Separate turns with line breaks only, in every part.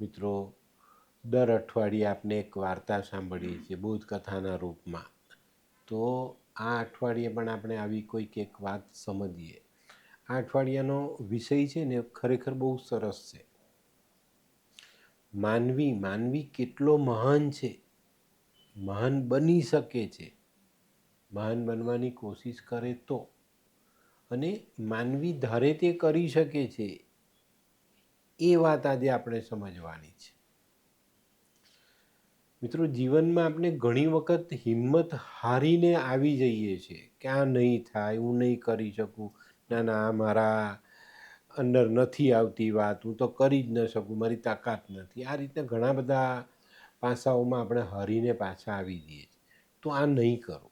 મિત્રો, દર અઠવાડિયે આપને એક વાર્તા સાંભળીએ છીએ, બોધકથાના રૂપમાં. તો આ અઠવાડિયે પણ આપણે આવી કોઈક એક વાત સમજીએ. આ અઠવાડિયાનો વિષય છે ને, ખરેખર બહુ સરસ છે. માનવી માનવી કેટલો મહાન છે. મહાન બની શકે છે. મહાન બનવાની કોશિશ કરે તો. અને માનવી ધારે તે કરી શકે છે. એ વાત આજે આપણે સમજવાની છે. મિત્રો, જીવનમાં આપણે ઘણી વખત હિંમત હારીને આવી જઈએ છીએ કે આ નહીં થાય, હું નહીં કરી શકું, ના ના આ મારા અંદર નથી આવતી વાત, હું તો કરી જ ન શકું, મારી તાકાત નથી. આ રીતે ઘણા બધા પાસાઓમાં આપણે હારીને પાછા આવી જઈએ છીએ. તો આ નહીં કરો.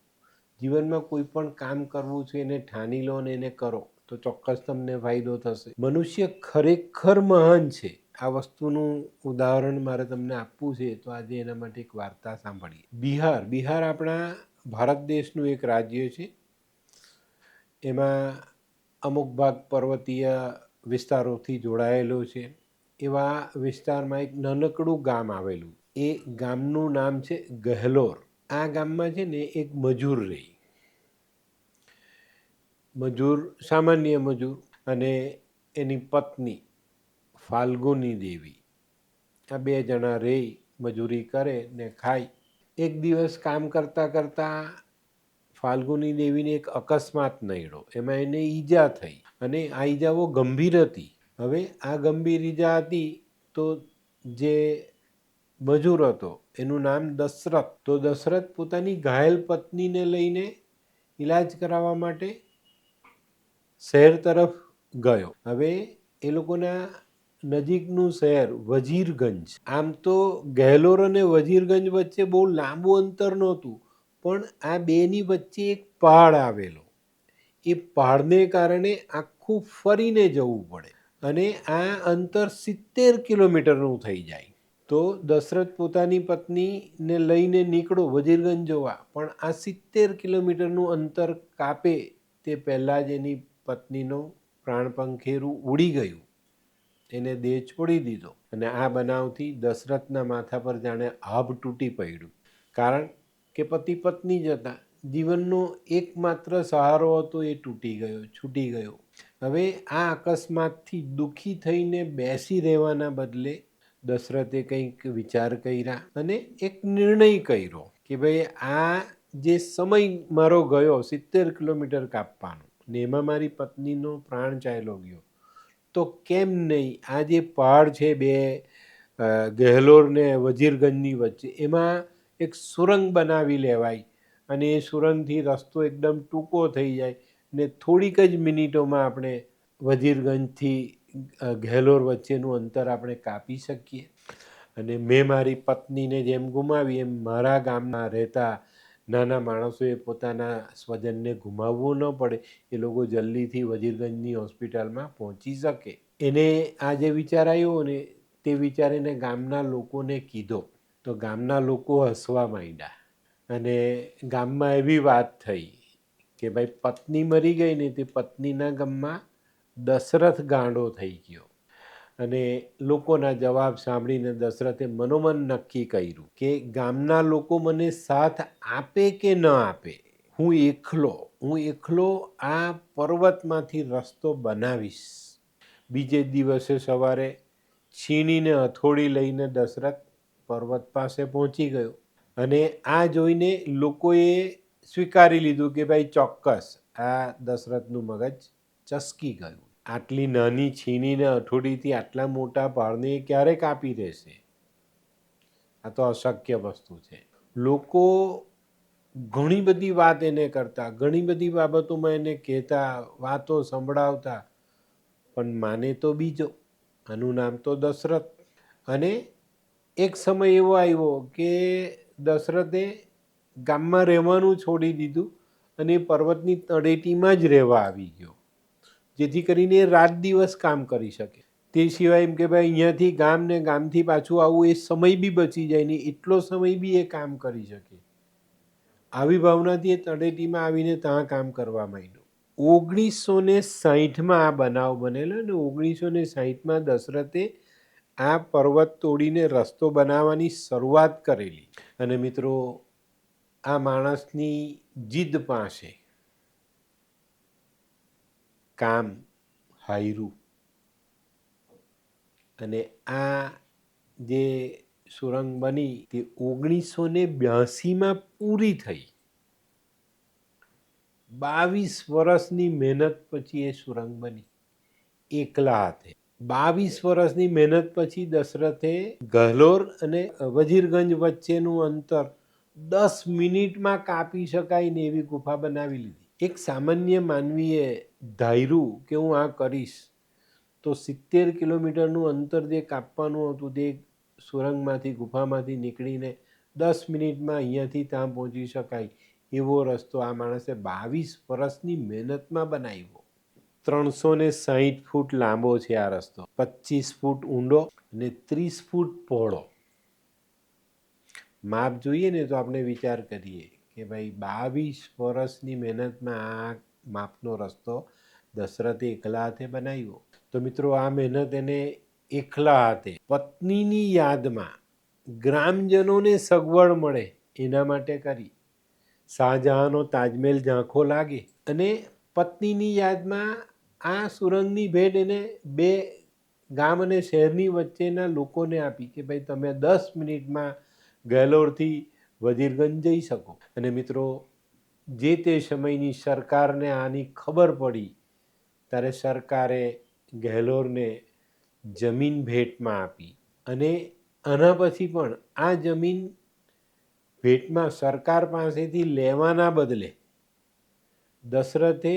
જીવનમાં કોઈ પણ કામ કરવું છે એને ઠાની લો ને એને કરો. તો ચોક્કસ તમને ફાયદો થશે. મનુષ્ય ખરેખર મહાન છે. આ વસ્તુનું ઉદાહરણ મારે તમને આપવું છે તો આજે એના માટે એક વાર્તા સાંભળીએ. બિહાર બિહાર આપણા ભારત દેશનું એક રાજ્ય છે. એમાં અમુક ભાગ પર્વતીય વિસ્તારોથી જોડાયેલો છે. એવા વિસ્તારમાં એક નાનકડું ગામ આવેલું. એ ગામનું નામ છે ગહેલોર. આ ગામમાં છે ને એક મજૂર રહી. મજૂર, સામાન્ય મજૂર અને એની પત્ની, ફાલ્ગુની દેવી. આ બે જણા રહી મજૂરી કરે ને ખાય. એક દિવસ કામ કરતાં કરતાં ફાલ્ગુની દેવીને એક અકસ્માત નડ્યો. એમાં એને ઈજા થઈ અને આ ઈજાઓ ગંભીર હતી. હવે આ ગંભીર ઈજા હતી તો જે મજૂર હતો, એનું નામ દશરથ. તો દશરથ પોતાની ઘાયલ પત્નીને લઈને ઈલાજ કરાવવા માટે શહેર તરફ ગયો. હવે એ લોકોના નજીકનું શહેર વજીરગંજ. આમ તો ગહેલોર અને વજીરગંજ વચ્ચે બહુ લાંબુ અંતર નહોતું, પણ આ બેની વચ્ચે એક પહાડ આવેલો. એ પહાડને કારણે આખું ફરીને જવું પડે અને આ અંતર સિત્તેર કિલોમીટરનું થઈ જાય. તો દશરથ પોતાની પત્નીને લઈને નીકળો વજીરગંજ જોવા, પણ આ સિત્તેર કિલોમીટરનું અંતર કાપે તે પહેલાં જ એની પત્નીનો પ્રાણપંખેરું ઉડી ગયું. એને દેહ છોડી દીધો અને આ બનાવથી દશરથના માથા પર જાણે આભ તૂટી પડ્યું. કારણ કે પતિ પત્ની જ હતા. જીવનનો એકમાત્ર સહારો હતો એ તૂટી ગયો, છૂટી ગયો. હવે આ અકસ્માતથી દુઃખી થઈને બેસી રહેવાના બદલે દશરથે કંઈક વિચાર કર્યા અને એક નિર્ણય કર્યો કે ભાઈ આ જે સમય મારો ગયો સિત્તેર કિલોમીટર કાપવાનો ને એમાં મારી પત્નીનો પ્રાણ ચાલ્યો ગયો. તો કેમ નહીં? આ જે પહાડ છે બે ગહેલોર ને વજીરગંજની વચ્ચે, એમાં એક સુરંગ બનાવી લેવાય અને એ સુરંગથી રસ્તો એકદમ ટૂંકો થઈ જાય ને થોડીક જ મિનિટોમાં આપણે વજીરગંજથી ગહેલોર વચ્ચેનું અંતર આપણે કાપી શકીએ. અને મેં મારી પત્નીને જેમ ગુમાવી, એમ મારા ગામમાં રહેતા નાના માણસોએ પોતાના સ્વજનને ગુમાવવું ન પડે, એ લોકો જલ્દીથી વજીરગંજની હોસ્પિટલમાં પહોંચી શકે. એને આ જે વિચાર આવ્યો ને, તે વિચાર એને ગામના લોકોને કીધો. તો ગામના લોકો હસવા માંડ્યા અને ગામમાં એવી વાત થઈ કે ભાઈ, પત્ની મરી ગઈ ને તે પત્નીના ગામમાં દશરથ ગાંડો થઈ ગયો. અને લોકોના જવાબ સાંભળીને દશરથે મનોમન નક્કી કર્યું કે ગામના લોકો મને સાથ આપે કે ન આપે? હું એકલો હું એકલો આ પર્વતમાંથી રસ્તો બનાવીશ. બીજે દિવસે સવારે છીણીને હથોડી લઈને દશરથ પર્વત પાસે પહોંચી ગયો અને આ જોઈને લોકોએ સ્વીકારી લીધું કે ભાઈ ચોક્કસ આ દશરથનું મગજ ચસકી ગયું આટલી નાની છીણીને અઠોડીથી આટલા મોટા પહાડને ક્યારે કાપી દેશે? આ તો અશક્ય વસ્તુ છે. લોકો ઘણી બધી વાત એને કરતા, ઘણી બધી બાબતોમાં એને કહેતા, વાતો સંભળાવતા, પણ માને તો બીજો. આનું નામ તો દશરથ. અને એક સમય એવો આવ્યો કે દશરથે ગામમાં રહેવાનું છોડી દીધું અને પર્વતની તળેટીમાં જ રહેવા આવી ગયો. જેથી કરીને રાત દિવસ કામ કરી શકે. તે સિવાય એમ કે ભાઈ અહીંયાથી ગામ ને ગામથી પાછું આવવું એ સમય બી બચી જાય ને એટલો સમય બી એ કામ કરી શકે. આવી ભાવનાથી એ તળેટીમાં આવીને ત્યાં કામ કરવા માંડ્યો. ઓગણીસો ને સાહીઠમાં આ બનાવ બનેલો અને ઓગણીસો ને સાહીઠમાં દશરથે આ પર્વત તોડીને રસ્તો બનાવવાની શરૂઆત કરેલી. અને મિત્રો, આ માણસની જીદ પાસે કામ, હાયરું. અને આ જે સુરંગ બની તે ઓગણીસો ને બ્યાસીમાં પૂરી થઈ. બાવીસ વર્ષની મહેનત પછી એ સુરંગ બની. એકલા હાથે. બાવીસ વર્ષની મહેનત પછી દશરથે ગહલોર અને વજીરગંજ વચ્ચેનું અંતર દસ મિનિટમાં કાપી શકાય ને એવી ગુફા બનાવી લીધી. એક સામાન્ય માનવીએ ધાર્યું કે હું આ કરીશ, તો સિત્તેર કિલોમીટરનું અંતર જે કાપવાનું હતું તે સુરંગમાંથી, ગુફામાંથી નીકળીને દસ મિનિટમાં અહીંયાથી ત્યાં પહોંચી શકાય એવો રસ્તો આ માણસે બાવીસ વર્ષની મહેનતમાં બનાવ્યો. ત્રણસો ને સાહીઠ ફૂટ લાંબો છે આ રસ્તો પચીસ ફૂટ ઊંડો અને ત્રીસ ફૂટ પહોળો. માપ જોઈએ ને તો આપણે વિચાર કરીએ કે ભાઈ બાવીસ વર્ષની મહેનતમાં આ માપનો રસ્તો દશરથે એકલા હાથે બનાવ્યો. તો મિત્રો, આ મહેનત એને એકલા હાથે, પત્નીની યાદમાં ગ્રામજનોને સગવડ મળે એના માટે કરી. શાહજહાંનો તાજમહેલ ઝાંખો લાગે અને પત્નીની યાદમાં આ સુરંગની ભેટ એને બે ગામ અને શહેરની વચ્ચેના લોકોને આપી કે ભાઈ તમે દસ મિનિટમાં ગેલોરથી વજીરગંજ જઈ શકો. અને મિત્રો, જે તે સમયની સરકારને આની ખબર પડી, ત્યારે સરકારે ગહેલોરને જમીન ભેટમાં આપી. અને આના પછી પણ આ જમીન ભેટમાં સરકાર પાસેથી લેવાના બદલે દશરથે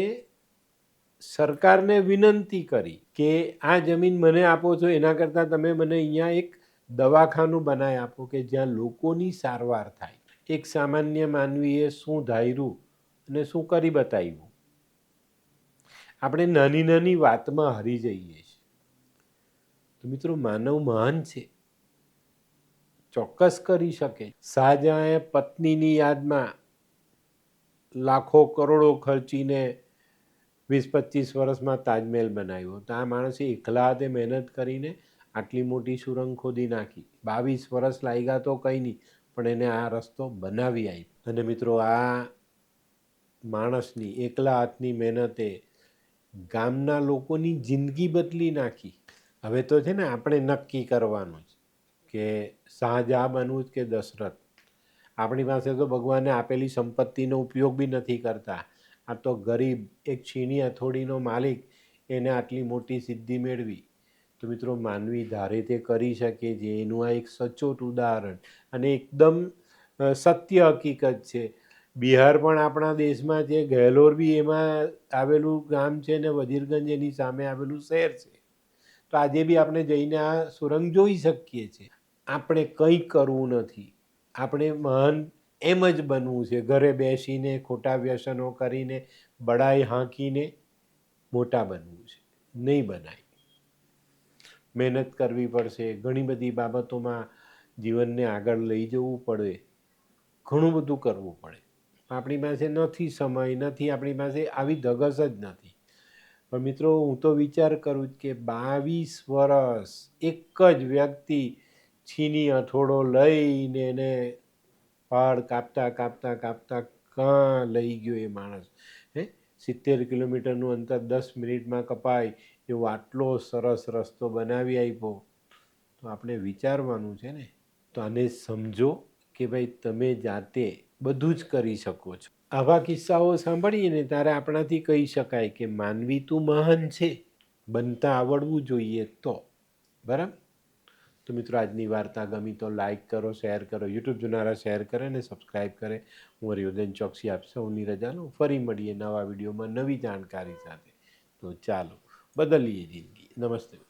સરકારને વિનંતી કરી કે આ જમીન મને આપો છો, એના કરતાં તમે મને અહીંયા એક દવાખાનું બનાવી આપો કે જ્યાં લોકોની સારવાર થાય. એક સામાન્ય માનવીએ શું ધાર્યું અને શું કરી બતાવ્યું? આપણે નાની નાની વાતમાં હરી જઈએ છીએ. તો મિત્રો માનવ મહાન છે. ચોક્કસ કરી શકે. શાહજહાંએ પત્નીની યાદમાં લાખો કરોડો ખર્ચીને વીસ પચીસ વર્ષમાં તાજમહેલ બનાવ્યો તો આ માણસે એકલા હાથે મહેનત કરીને આટલી મોટી સુરંગ ખોદી નાખી. બાવીસ વર્ષ લાગ્યા તો કંઈ નહીં. પણ એને આ રસ્તો બનાવી આવી અને મિત્રો, આ માણસની, એકલા હાથની મહેનતે ગામના લોકોની જિંદગી બદલી નાખી. હવે તો છે ને આપણે નક્કી કરવાનું જ કે શાહજહાં બનવું જ કે દશરથ? આપણી પાસે તો ભગવાને આપેલી સંપત્તિનો ઉપયોગ બી નથી કરતા. આ તો ગરીબ, એક છીણી હથોડીનો માલિક, એને આટલી મોટી સિદ્ધિ મેળવી. તો મિત્રો, માનવી ધારે તે કરી શકે છે. એનું આ એક સચોટ ઉદાહરણ અને એકદમ સત્ય હકીકત છે. બિહાર પણ આપણા દેશમાં છે ગહેલોર બી એમાં આવેલું ગામ છે ને વજીરગંજ એની સામે આવેલું શહેર છે. તો આજે બી આપણે જઈને આ સુરંગ જોઈ શકીએ છીએ. આપણે કંઈ કરવું નથી. આપણે મહાન એમ જ બનવું છે. ઘરે બેસીને, ખોટા વ્યસનો કરીને બડાઈ હાંકીને મોટા બનવું છે. નહીં બનાય. મહેનત કરવી પડશે. ઘણી બધી બાબતોમાં જીવનને આગળ લઈ જવું પડે. ઘણું બધું કરવું પડે. આપણી પાસે નથી સમય, નથી, આપણી પાસે આવી ધગસ જ નથી. પણ મિત્રો, હું તો વિચાર કરું કે બાવીસ વર્ષ એક જ વ્યક્તિ છીની હથોડો લઈને એને પાડ કાપતા કાપતા કાપતા કાં લઈ ગયો એ માણસ? સિત્તેર કિલોમીટરનું અંતર દસ મિનિટમાં કપાય એવો આટલો સરસ રસ્તો બનાવી આપ્યો. તો આપણે વિચારવાનું છે ને, તો આને સમજો કે ભાઈ તમે જાતે બધું જ કરી શકો છો. આવા કિસ્સાઓ સાંભળીએ ને ત્યારે આપણાથી કહી શકાય કે માનવી તું મહાન છે, બનતા આવડવું જોઈએ તો. બરાબર? તો મિત્રો, આજની વાર્તા ગમી તો લાઇક કરો શેર કરો યુટ્યુબ જોનારા શેર કરે ને સબસ્ક્રાઈબ કરે. હું હરિયોદન ચોકસી આપ સૌની રજા ફરી મળીએ નવા વિડીયોમાં નવી જાણકારી સાથે. તો ચાલો, બદલીએ જિંદગી. નમસ્તે